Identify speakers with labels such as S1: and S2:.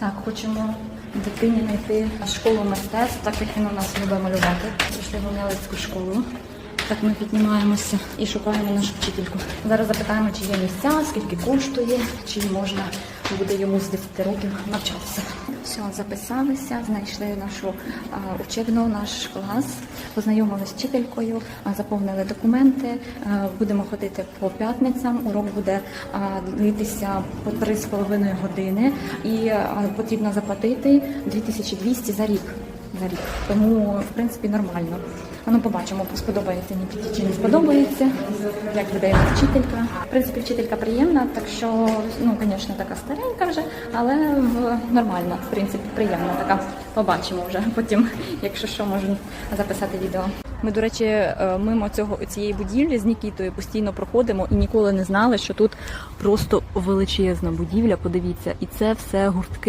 S1: Так, хочемо дитині знайти школу мистецтв, так як він у нас любить малювати. Прийшли в Гумялицьку школу. Так ми піднімаємося і шукаємо нашу вчительку. Зараз запитаємо, чи є місця, скільки коштує, чи можна буде йому з 10 років навчатися. Все, записалися, знайшли нашу учебну, наш клас, познайомилися з вчителькою, а, заповнили документи. Будемо ходити по п'ятницям. Урок буде длитися по 3,5 години і потрібно заплатити 2200 за рік. За рік. Тому, в принципі, нормально. А ну побачимо, сподобається мені чи не сподобається, як буде вчителька. В принципі, вчителька приємна, так що, ну, звісно, така старенька вже, але нормальна, в принципі, приємна така. Побачимо вже потім, якщо що, можу записати відео. Ми, до речі, е, мимо цього цієї будівлі з Нікітою постійно проходимо і ніколи не знали, що тут просто величезна будівля. Подивіться, і це все гуртки.